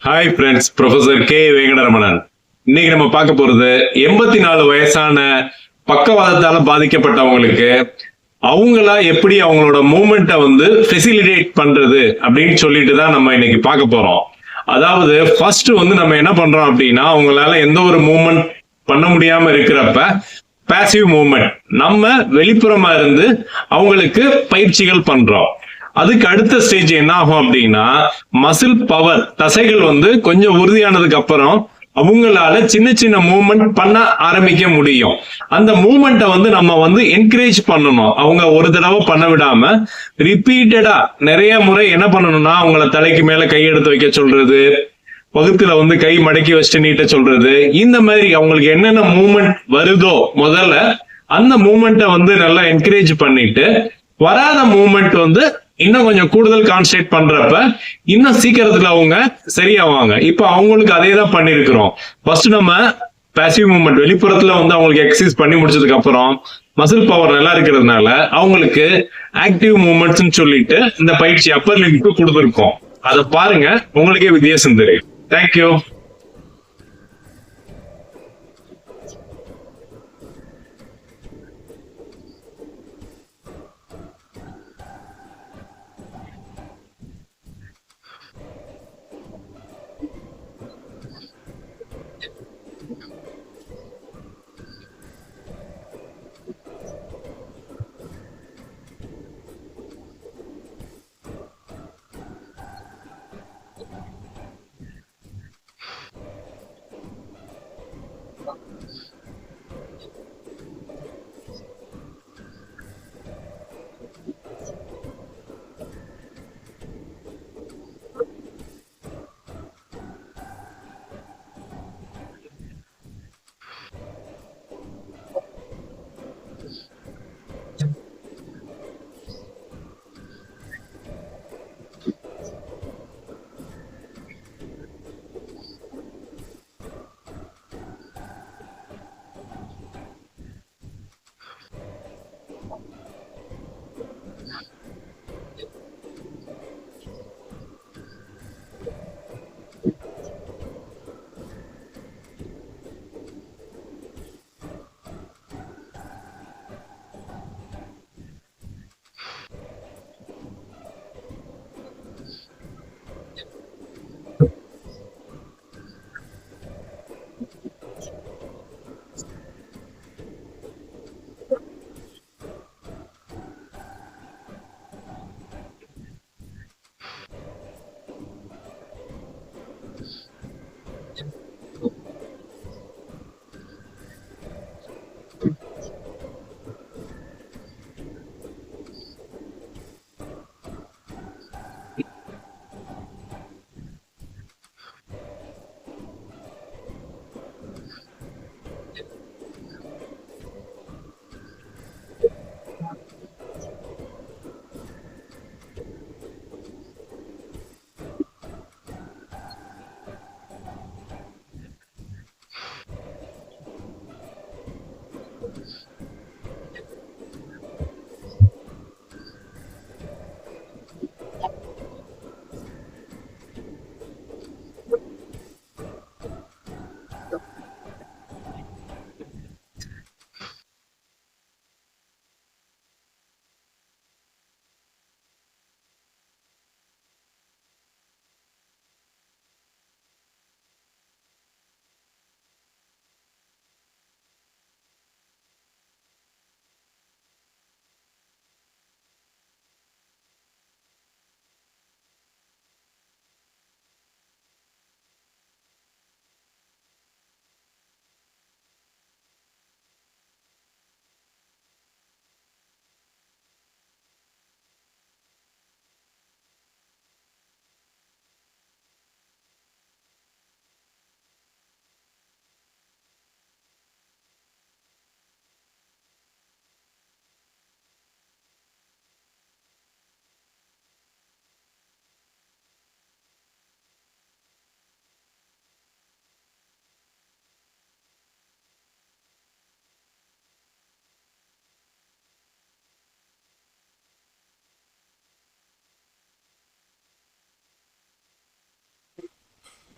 Hi friends professor K Venkataramanan இன்னைக்கு நம்ம பார்க்க போறது எண்பத்தி நாலு வயசான பக்கவாதத்தால பாதிக்கப்பட்டவங்களுக்கு அவங்களா எப்படி அவங்களோட மூமெண்ட்டை வந்து ஃபெசிலிட்டேட் பண்றது அப்படின்னு சொல்லிட்டு தான் நம்ம இன்னைக்கு பார்க்க போறோம். அதாவது ஃபர்ஸ்ட் வந்து நம்ம என்ன பண்றோம் அப்படின்னா அவங்களால எந்த ஒரு மூமெண்ட் பண்ண முடியாம இருக்கிறப்ப பேசிவ் மூமெண்ட் நம்ம வெளிப்புறமா இருந்து அவங்களுக்கு பயிற்சிகள் பண்றோம். அதுக்கு அடுத்த ஸ்டேஜ் என்ன ஆகும் அப்படின்னா மசில் பவர் தசைகள் வந்து கொஞ்சம் உறுதியானதுக்கு அப்புறம் அவங்களால சின்ன சின்ன மூமெண்ட் பண்ண ஆரம்பிக்க முடியும். அந்த மூமெண்ட்டை வந்து நம்ம வந்து என்கரேஜ் பண்ணணும். அவங்க ஒரு தடவை பண்ண விடாம ரிப்பீட்டடா நிறைய முறை என்ன பண்ணணும்னா அவங்கள தலைக்கு மேல கை எடுத்து வைக்க சொல்றது வகுத்துல வந்து கை மடக்கி வச்சுட்டு நீட்ட சொல்றது இந்த மாதிரி அவங்களுக்கு என்னென்ன மூமெண்ட் வருதோ முதல்ல அந்த மூமெண்ட்டை வந்து நல்லா என்கரேஜ் பண்ணிட்டு வராத மூமெண்ட் வந்து இன்னும் கொஞ்சம் கூடுதல் கான்சன்ட்ரேட் பண்றப்ப இன்னும் சீக்கிரத்துல அவங்க சரியாவாங்க இப்போ அவங்களுக்கு அதே தான் பண்ணிருக்கிறோம். ஃபர்ஸ்ட் நம்ம பேசிவ் மூமெண்ட் வெளிப்புறத்துல வந்து அவங்களுக்கு எக்ஸசைஸ் பண்ணி முடிச்சதுக்கு அப்புறம் மசில் பவர் நல்லா இருக்கிறதுனால அவங்களுக்கு ஆக்டிவ் மூமெண்ட்ஸ்னு சொல்லிட்டு இந்த பயிற்சி அப்பர் லிமிட் கொடுத்துருக்கோம். அதை பாருங்க உங்களுக்கே வித்தியாசம் தெரியும். தேங்க்யூ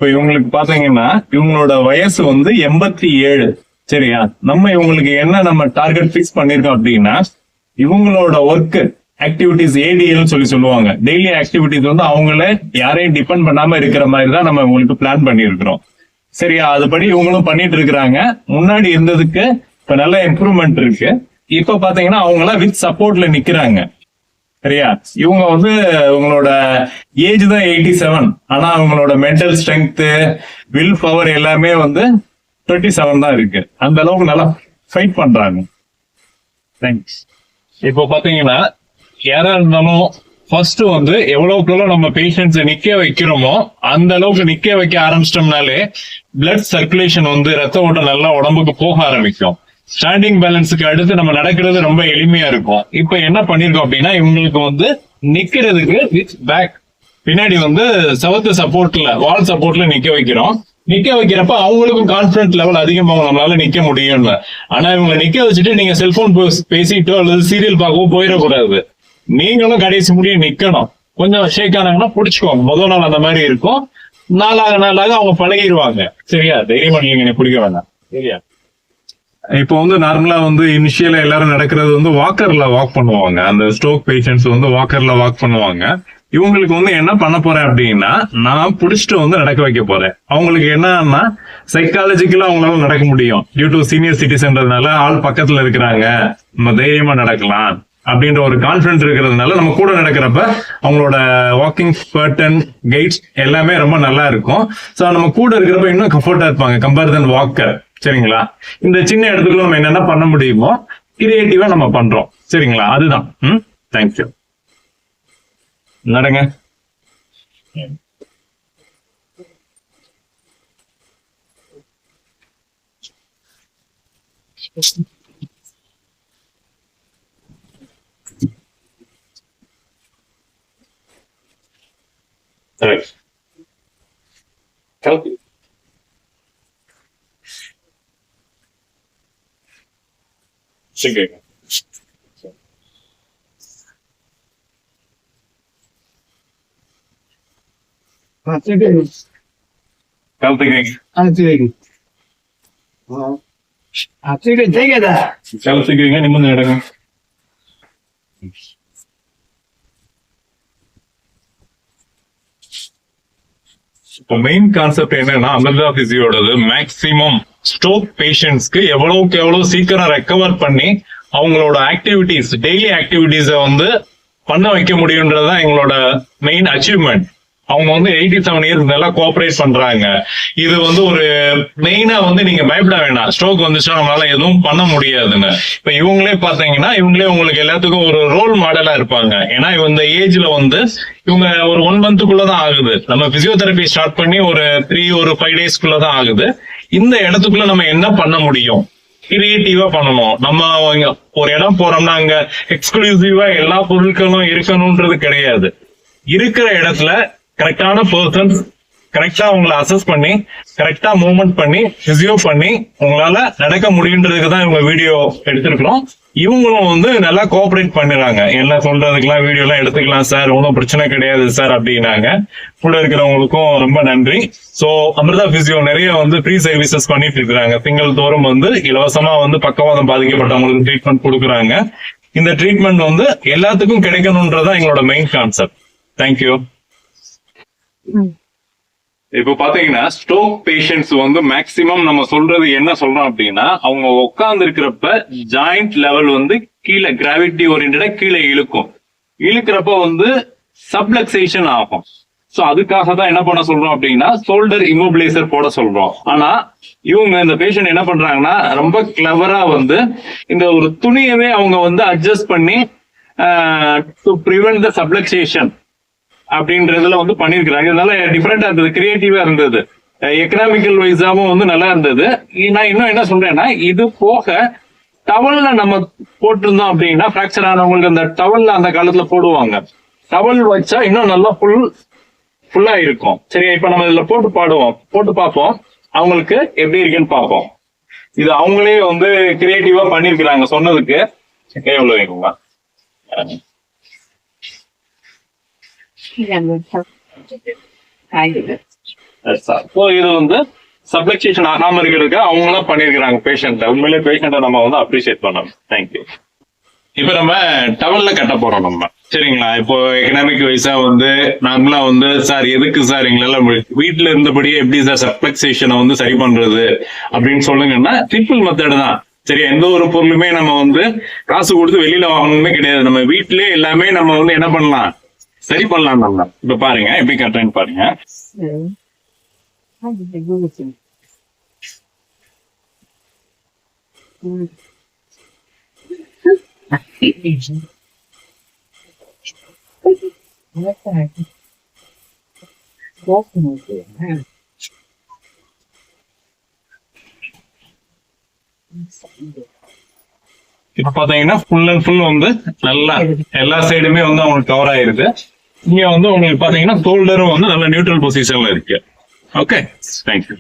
இப்ப இவங்களுக்கு பாத்தீங்கன்னா இவங்களோட வயசு வந்து எண்பத்தி ஏழு. சரியா? நம்ம இவங்களுக்கு என்ன நம்ம டார்கெட் பிக்ஸ் பண்ணிருக்கோம் அப்படின்னா இவங்களோட ஒர்க் ஆக்டிவிட்டிஸ் ஏடிஎல் சொல்லி சொல்லுவாங்க. டெய்லி ஆக்டிவிட்டிஸ் வந்து அவங்கள யாரையும் டிபெண்ட் பண்ணாம இருக்கிற மாதிரி தான் நம்ம இவங்களுக்கு பிளான் பண்ணியிருக்கிறோம் சரியா? அதுபடி இவங்களும் பண்ணிட்டு இருக்கிறாங்க. முன்னாடி இருந்ததுக்கு இப்ப நல்ல இம்ப்ரூவ்மெண்ட் இருக்கு. இப்ப பாத்தீங்கன்னா அவங்கள வித் சப்போர்ட்ல நிக்கிறாங்க. சரியா? இவங்க வந்து உங்களோட ஏஜ் தான் எயிட்டி செவன் ஆனா அவங்களோட மென்டல் ஸ்ட்ரென்த் வில் பவர் எல்லாமே வந்து டுவெண்ட்டி செவன் தான் இருக்கு. அந்த அளவுக்கு நல்லா ஃபைட் பண்றாங்க. தேங்க்ஸ் இப்போ பாத்தீங்கன்னா யாரா இருந்தாலும் ஃபர்ஸ்ட் வந்து எவ்வளவுக்கு எவ்வளவு நம்ம பேஷண்ட்ஸ் நிக்க வைக்கிறோமோ அந்த அளவுக்கு நிக்க வைக்க ஆரம்பிச்சிட்டோம்னாலே பிளட் சர்க்குலேஷன் வந்து ரத்த ஓட்டம் நல்லா உடம்புக்கு போக ஆரம்பிக்கும். ஸ்டாண்டிங் பேலன்ஸுக்கு அடுத்து நம்ம நடக்கிறது ரொம்ப எளிமையா இருக்கும். இப்போ என்ன பண்ணிருக்கோம் அப்படின்னா இவங்களுக்கு வந்து நிக்கிறதுக்கு வித் பேக் பின்னாடி வந்து செவத்து சப்போர்ட்ல வால் சப்போர்ட்ல நிக்க வைக்கிறோம். நிக்க வைக்கிறப்ப அவங்களுக்கும் கான்பிடன்ட் லெவல் அதிகமாக நம்மளால நிக்க முடியும்னு ஆனா இவங்க நிக்க வச்சுட்டு நீங்க செல்போன் பேசிட்டோ அல்லது சீரியல் பார்க்கவோ போயிடக்கூடாது. நீங்களும் கடைசி முடிய நிக்கணும். கொஞ்சம் ஷேக் ஆனாங்கன்னா புடிச்சுக்கோங்க. முதல் நாள் அந்த மாதிரி இருக்கும். நாளாக நாளாக அவங்க பழகிடுவாங்க சரியா? தைரியமா நீங்க பிடிக்க வேண்டாம் சரியா? இப்போ வந்து நார்மலா வந்து இனிஷியலா எல்லாரும் நடக்கிறது வந்து வாக்கர்ல வாக் பண்ணுவாங்க. அந்த ஸ்ட்ரோக் பேஷண்ட்ஸ் வந்து வாக்கர்ல வாக் பண்ணுவாங்க. இவங்களுக்கு வந்து என்ன பண்ண போறேன் அப்படின்னா நான் புடிச்சிட்டு வந்து நடக்க வைக்க போறேன். அவங்களுக்கு என்னன்னா சைக்காலஜிக்கலா அவங்களால நடக்க முடியும். டியூ டு சீனியர் சிட்டிசன்றதுனால ஆள் பக்கத்துல இருக்கிறாங்க. நம்ம தைரியமா நடக்கலாம் அப்படின்ற ஒரு கான்பிடன்ஸ் இருக்கிறதுனால நம்ம கூட நடக்கிறப்ப அவங்களோட வாக்கிங் பர்டன் கைட்ஸ் எல்லாமே ரொம்ப நல்லா இருக்கும். ஸோ நம்ம கூட இருக்கிறப்ப இன்னும் கம்ஃபர்டா இருப்பாங்க. கம்பேர் தன் வாக்கர் சரிங்களா? இந்த சின்ன இடத்துக்குள்ள நம்ம என்னென்ன பண்ண முடியுமோ கிரியேட்டிவா நம்ம பண்றோம். சரிங்களா? அதுதான். ம்? தேங்க்யூ நடங்க Thank you. Singing. Healthy. Healthy ನಿಮ್ಮನ್ನ ಹೇಳಂಗ இப்போ மெயின் கான்செப்ட் என்னன்னா அமிர்தா பிசியோடது மேக்சிமம் ஸ்ட்ரோக் பேஷண்ட்ஸ்க்கு எவ்வளவுக்கு எவ்வளவு சீக்கிரம் ரெக்கவர் பண்ணி அவங்களோட ஆக்டிவிட்டிஸ் டெய்லி ஆக்டிவிட்டிஸை வந்து பண்ண வைக்க முடியுன்றதுதான் எங்களோட மெயின் அச்சீவ்மெண்ட் அவங்க வந்து எயிட்டி செவன் இயர்ஸ் நல்லா கோஆபரேட் பண்றாங்க. இது வந்து ஒரு மெயினா வந்து நீங்க பயப்பட வேண்டாம். ஸ்ட்ரோக் வந்துச்சுன்னா நம்மளால எதுவும் பண்ண முடியாதுன்னு. இப்ப இவங்களே பாத்தீங்கன்னா இவங்களே உங்களுக்கு எல்லாத்துக்கும் ஒரு ரோல் மாடலா இருப்பாங்க. ஏன்னா இந்த ஏஜ்ல வந்து இவங்க ஒரு ஒன் மந்த்துக்குள்ளதான் ஆகுது. நம்ம பிசியோதெரபி ஸ்டார்ட் பண்ணி ஒரு த்ரீ ஒரு ஃபைவ் டேஸ்க்குள்ளதான் ஆகுது. இந்த இடத்துக்குள்ள நம்ம என்ன பண்ண முடியும்? கிரியேட்டிவா பண்ணணும். நம்ம ஒரு இடம் போறோம்னா அங்க எக்ஸ்க்ளூசிவா எல்லா பொருட்களும் இருக்கணும்ன்றது கிடையாது. இருக்கிற இடத்துல கரெக்டான பர்சன்ஸ் கரெக்டா உங்களை அசஸ் பண்ணி கரெக்டா மூவ்மெண்ட் பண்ணி ரிசியூவ் பண்ணி உங்களால நடக்க முடியுன்றதுக்கு தான் இவங்க வீடியோ எடுத்திருக்கிறோம். இவங்களும் வந்து நல்லா கோஆபரேட் பண்ணிடுறாங்க. என்ன சொல்றதுக்கெல்லாம் வீடியோ எல்லாம் எடுத்துக்கலாம் சார் ஒன்றும் பிரச்சனை கிடையாது சார் அப்படின்னாங்க. கூட இருக்கிறவங்களுக்கும் ரொம்ப நன்றி. சோ அமிர்தா பிசியோ நிறைய வந்து ஃப்ரீ சர்வீசஸ் பண்ணிட்டு இருக்கிறாங்க. திங்கள் தோறும் வந்து இலவசமா வந்து பக்கவாதம் பாதிக்கப்பட்டவங்களுக்கு ட்ரீட்மெண்ட் கொடுக்குறாங்க. இந்த ட்ரீட்மெண்ட் வந்து எல்லாத்துக்கும் கிடைக்கணும்ன்றதான் எங்களோட மெயின் கான்செப்ட் தேங்க்யூ இப்போ பாத்தீங்கன்னா ஸ்ட்ரோக் பேஷண்ட்ஸ் வந்து மேக்சிமம் நம்ம சொல்றது என்ன சொல்றோம் அப்படின்னா அவங்க உட்கார்ந்து இருக்கிறப்ப ஜாயிண்ட் லெவல் வந்து கீழே கிராவிட்டி ஓரியன்டா கீழே இழுக்கும். இழுக்கிறப்ப வந்து சப்ளக்சேஷன் ஆகும். சோ அதுக்காக தான் என்ன பண்ண சொல்றோம் அப்படின்னா ஷோல்டர் இமோபிளைசர் போட சொல்றோம். ஆனா இவங்க இந்த பேஷண்ட் என்ன பண்றாங்கன்னா ரொம்ப கிளவரா வந்து இந்த ஒரு துணியவே அவங்க வந்து அட்ஜஸ்ட் பண்ணி டு ப்ரிவென்ட் த சப்ளக்சேஷன் அப்படின்றதுல வந்து பண்ணிருக்கிறாங்க இதனால டிஃப்ரெண்டா இருந்தது. கிரியேட்டிவா இருந்தது. எக்கனாமிக்கல் வைஸாவும் வந்து நல்லா இருந்தது. நான் இன்னும் என்ன சொல்றேன்னா இது போக டவல்ல நம்ம போட்டிருந்தோம் அப்படின்னா ஃப்ராக்சர் ஆனவங்களுக்கு அந்த டவல்ல அந்த காலத்துல போடுவாங்க. டவல் வச்சா இன்னும் நல்லா ஃபுல் ஃபுல்லா இருக்கும். சரி இப்ப நம்ம இதுல போட்டு பாடுவோம். போட்டு பார்ப்போம். அவங்களுக்கு எப்படி இருக்குன்னு பார்ப்போம். இது அவங்களே வந்து கிரியேட்டிவா பண்ணிருக்கிறாங்க சொன்னதுக்கு. எவ்வளவு வேணுங்களா? இது வந்து சப்ளக்சேஷன் ஆகாம இருக்கிறதுக்கு எல்லாம் பண்ணிருக்கிறாங்க பேஷண்ட்டை உண்மையிலே பேஷண்ட்டை நம்ம வந்து அப்ரிசியேட் பண்ணணும். தேங்க்யூ இப்ப நம்ம டவல்ல கட்ட போறோம் நம்ம. சரிங்களா? இப்போ எக்கனாமிக் வைஸா வந்து நார்மலா வந்து சார் எதுக்கு சார் எங்களால வீட்டுல வீட்ல இருந்தபடியே எப்படி சார் சப்ளக்சேஷனை வந்து சரி பண்றது? அப்படின்னு சொல்லுங்கன்னா ட்ரிபிள் மெத்தட் தான். சரி எந்த ஒரு பொருளுமே நம்ம வந்து காசு கொடுத்து வெளியில வாங்கணுமே கிடையாது. நம்ம வீட்லயே எல்லாமே நம்ம வந்து என்ன பண்ணலாம்? சரி பண்ணலாம் நம்ம இப்ப பாருங்க எப்படி கட்டுறேன்னு பாருங்க. இப்ப பாத்தீங்கன்னா ஃபுல் அண்ட் ஃபுல் வந்து நல்லா எல்லா சைடுமே வந்து அவங்களுக்கு கவர் ஆயிருது. இங்க வந்து உங்களுக்கு பாத்தீங்கன்னா ஷோல்டரும் வந்து நல்ல நியூட்ரல் பொசிஷன்ல இருக்கு. Okay thank you